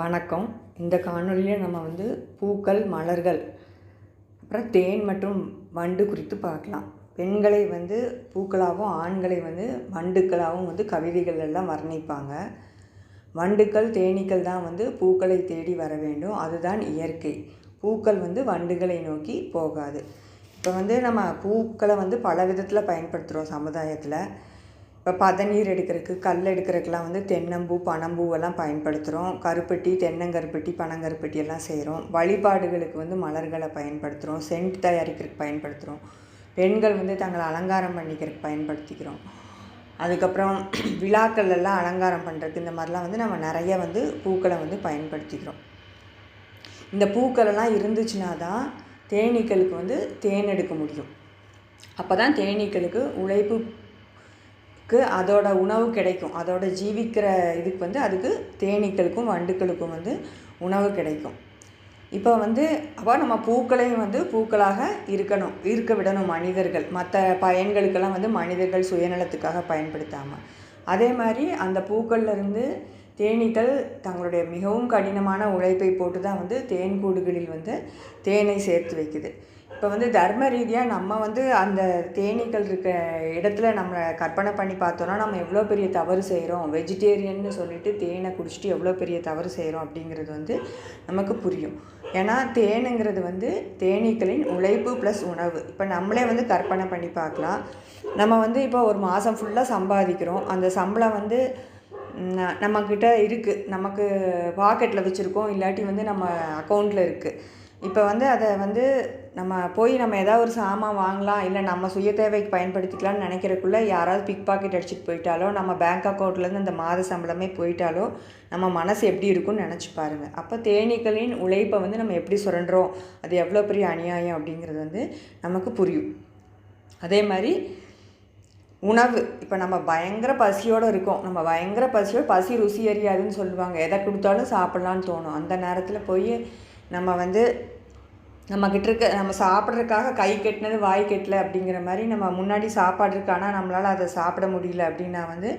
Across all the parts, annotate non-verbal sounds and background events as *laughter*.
வணக்கம். இந்த காணொலியில் நம்ம வந்து பூக்கள் மலர்கள் அப்புறம் தேன் மற்றும் வண்டு குறித்து பார்க்கலாம். பெண்களை வந்து பூக்களாகவும் ஆண்களை வந்து வண்டுக்களாகவும் வந்து கவிதைகள் எல்லாம் வர்ணிப்பாங்க. வண்டுக்கள் தேனீக்கள் தான் வந்து பூக்களை தேடி வர வேண்டும். அதுதான் இயற்கை. பூக்கள் வந்து வண்டுகளை நோக்கி போகாது. இப்போ வந்து நம்ம பூக்களை வந்து பல விதத்தில் பயன்படுத்துகிறோம் சமுதாயத்தில். இப்போ பதநீர் எடுக்கிறதுக்கு கல் எடுக்கிறதுக்கெலாம் வந்து தென்னம்பூ பனம்பூவெல்லாம் பயன்படுத்துகிறோம் கருப்பட்டி தென்னங்கருப்பட்டி பனங்கருப்பட்டி எல்லாம் செய்கிறோம் வழிபாடுகளுக்கு வந்து மலர்களை பயன்படுத்துகிறோம் சென்ட் தயாரிக்கிறதுக்கு பயன்படுத்துகிறோம் பெண்கள் வந்து தங்களை அலங்காரம் பண்ணிக்கிறதுக்கு பயன்படுத்திக்கிறோம். அதுக்கப்புறம் *clears throat* விழாக்கள் எல்லாம் அலங்காரம் பண்ணுறதுக்கு இந்த மாதிரிலாம் வந்து நம்ம நிறைய வந்து பூக்களை வந்து பயன்படுத்திக்கிறோம். இந்த பூக்களெல்லாம் இருந்துச்சுன்னா தான் தேனீக்களுக்கு வந்து தேன் எடுக்க முடியும். அப்போ தான் தேனீக்களுக்கு உழைப்பு அதோட உணவு கிடைக்கும். அதோட ஜீவிக்கிற இதுக்கு வந்து அதுக்கு தேனீக்களுக்கும் வண்டுக்களுக்கும் வந்து உணவு கிடைக்கும். இப்போ வந்து அப்போ நம்ம பூக்களையும் வந்து பூக்களாக இருக்கணும் இருக்க விடணும் மனிதர்கள். மற்ற பயன்களுக்கெல்லாம் வந்து மனிதர்கள் சுயநலத்துக்காக பயன்படுத்தாமல் அதே மாதிரி அந்த பூக்கள்லேருந்து தேனீக்கள் தங்களுடைய மிகவும் கடினமான உழைப்பை போட்டு தான் வந்து தேன் கூடுகளில் வந்து தேனை சேர்த்து வைக்குது. இப்போ வந்து தர்ம ரீதியாக நம்ம வந்து அந்த தேனீக்கள் இருக்க இடத்துல நம்ம கற்பனை பண்ணி பார்த்தோன்னா நம்ம எவ்வளோ பெரிய தவறு செய்கிறோம் வெஜிடேரியன்னு சொல்லிட்டு தேனை குடிச்சிட்டு எவ்வளோ பெரிய தவறு செய்கிறோம் அப்படிங்கிறது வந்து நமக்கு புரியும். ஏன்னா தேனுங்கிறது வந்து தேனீக்களின் உழைப்பு ப்ளஸ் உணவு. இப்போ நம்மளே வந்து கற்பனை பண்ணி பார்க்கலாம். நம்ம வந்து இப்போ ஒரு மாதம் ஃபுல்லாக சம்பாதிக்கிறோம். அந்த சம்பளம் வந்து நம்மக்கிட்ட இருக்குது நமக்கு பாக்கெட்டில் வச்சுருக்கோம். இல்லாட்டி வந்து நம்ம அக்கௌண்ட்டில் இருக்குது இப்போ வந்து அதை வந்து நம்ம போய் நம்ம ஏதாவது ஒரு சாமான் வாங்கலாம் இல்லை நம்ம சுய தேவைக்கு பயன்படுத்திக்கலாம்னு நினைக்கிறக்குள்ளே யாராவது பிக் பாக்கெட் அடிச்சிட்டு போயிட்டாலோ நம்ம பேங்க் அக்கௌண்ட்லேருந்து அந்த மாத சம்பளமே போயிட்டாலோ நம்ம மனசு எப்படி இருக்கும்னு நினச்சி பாருங்கள் அப்போ தேனீக்களின் உழைப்பை வந்து நம்ம எப்படி சுரண்டுறோம்? அது எவ்வளோ பெரிய அநியாயம் அப்படிங்கிறது வந்து நமக்கு புரியும். அதே மாதிரி உணவு இப்போ நம்ம பயங்கர பசியோடு இருக்கோம். நம்ம பயங்கர பசியோடு பசி ருசி அறியாதுன்னு சொல்லுவாங்க. எதை கொடுத்தாலும் சாப்பிட்லான்னு தோணும். அந்த நேரத்தில் போய் நம்ம வந்து நம்மக்கிட்ட இருக்க நம்ம சாப்பிட்றதுக்காக கை கெட்டினது வாய் கெட்டல அப்படிங்கிற மாதிரி நம்ம முன்னாடி சாப்பாடு இருக்கு. ஆனால் நம்மளால் அதை சாப்பிட முடியல அப்படின்னா வந்து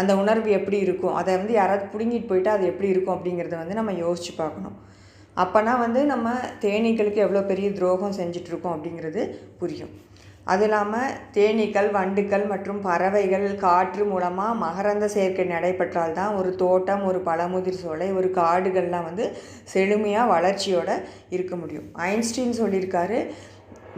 அந்த உணர்வு எப்படி இருக்கும்? அதை வந்து யாராவது பிடுங்கிட்டு போயிட்டா அது எப்படி இருக்கும் அப்படிங்கிறத வந்து நம்ம யோசித்து பார்க்கணும். அப்போனா வந்து நம்ம தேனீக்களுக்கு எவ்வளோ பெரிய துரோகம் செஞ்சிட்ருக்கோம் அப்படிங்கிறது புரியும். அது இல்லாமல் தேனீக்கள் வண்டுக்கள் மற்றும் பறவைகள் காற்று மூலமாக மகரந்த சேர்க்கை நடைபெற்றால் தான் ஒரு தோட்டம் ஒரு பழமுதிர் சோலை ஒரு காடுகள்லாம் வந்து செழுமையாக வளர்ச்சியோட இருக்க முடியும். ஐன்ஸ்டீன் சொல்லியிருக்காரு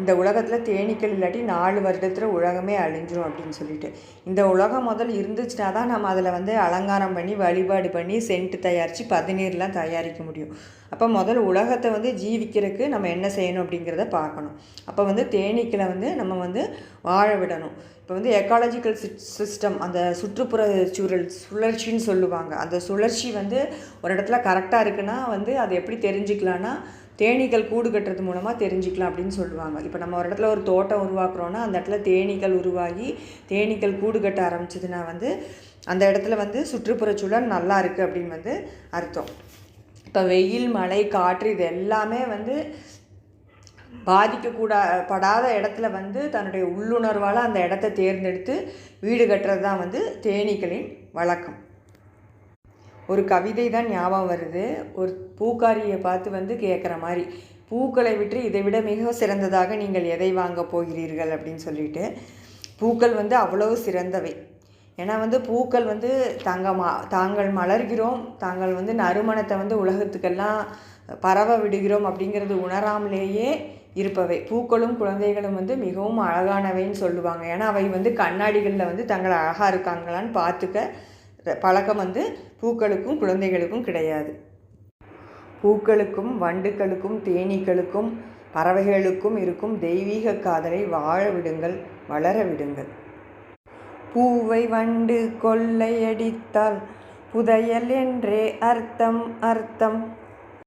இந்த உலகத்தில் தேனீக்கள் இல்லாட்டி நாலு வருடத்தில் உலகமே அழிஞ்சிரும் அப்படின்னு சொல்லிட்டு. இந்த உலகம் முதல் இருந்துச்சுன்னா தான் நம்ம அதில் வந்து அலங்காரம் பண்ணி வழிபாடு பண்ணி சென்ட் தயாரித்து பதநீர்லாம் தயாரிக்க முடியும். அப்போ முதல் உலகத்தை வந்து ஜீவிக்கிறதுக்கு நம்ம என்ன செய்யணும் அப்படிங்கிறத பார்க்கணும். அப்போ வந்து தேனீக்களை வந்து நம்ம வந்து வாழ விடணும். இப்போ வந்து எக்காலஜிக்கல் சிஸ்டம் அந்த சுற்றுப்புற சூழல் சுழற்சின்னு சொல்லுவாங்க. அந்த சுழற்சி வந்து ஒரு இடத்துல கரெக்டாக இருக்குன்னா வந்து அதை எப்படி தெரிஞ்சுக்கலான்னா தேனீக்கள் கூடு கட்டுறது மூலமாக தெரிஞ்சுக்கலாம் அப்படின்னு சொல்லுவாங்க. இப்போ நம்ம ஒரு இடத்துல ஒரு தோட்டம் உருவாக்குறோன்னா அந்த இடத்துல தேனீக்கள் உருவாகி தேனீக்கள் கூடு கட்ட ஆரம்பிச்சதுன்னா வந்து அந்த இடத்துல வந்து சுற்றுப்புறச்சூழல் நல்லா இருக்குது அப்படின்னு வந்து அர்த்தம். இப்போ வெயில் மழை காற்று இது எல்லாமே வந்து பாதிக்கக்கூடா படாத இடத்துல வந்து தன்னுடைய உள்ளுணர்வால் அந்த இடத்த தேர்ந்தெடுத்து வீடு கட்டுறது தான் வந்து தேனீக்களின் வழக்கம். ஒரு கவிதை தான் ஞாபகம் வருது. ஒரு பூக்காரியை பார்த்து வந்து கேட்குற மாதிரி பூக்களை விட்டு இதை விட மிக சிறந்ததாக நீங்கள் எதை வாங்க போகிறீர்கள்? அப்படின்னு சொல்லிட்டு பூக்கள் வந்து அவ்வளவு சிறந்தவை. ஏன்னா வந்து பூக்கள் வந்து தாங்க மா தாங்கள் மலர்கிறோம். தாங்கள் வந்து நறுமணத்தை வந்து உலகத்துக்கெல்லாம் பரவ விடுகிறோம் அப்படிங்கிறது உணராமலேயே இருப்பவை. பூக்களும் குழந்தைகளும் வந்து மிகவும் அழகானவைன்னு சொல்லுவாங்க. ஏன்னா அவை வந்து கண்ணாடிகளில் வந்து தங்கள் அழகாக இருக்காங்களான்னு பார்த்துக்க பழக்கம் வந்து பூக்களுக்கும் குழந்தைகளுக்கும் கிடையாது. பூக்களுக்கும் வண்டுகளுக்கும் தேனீக்களுக்கும் பறவைகளுக்கும் இருக்கும் தெய்வீக காதலை வாழ விடுங்கள் வளர விடுங்கள். பூவை வண்டு கொள்ளையடித்தால் புதையல் என்றே அர்த்தம் அர்த்தம்.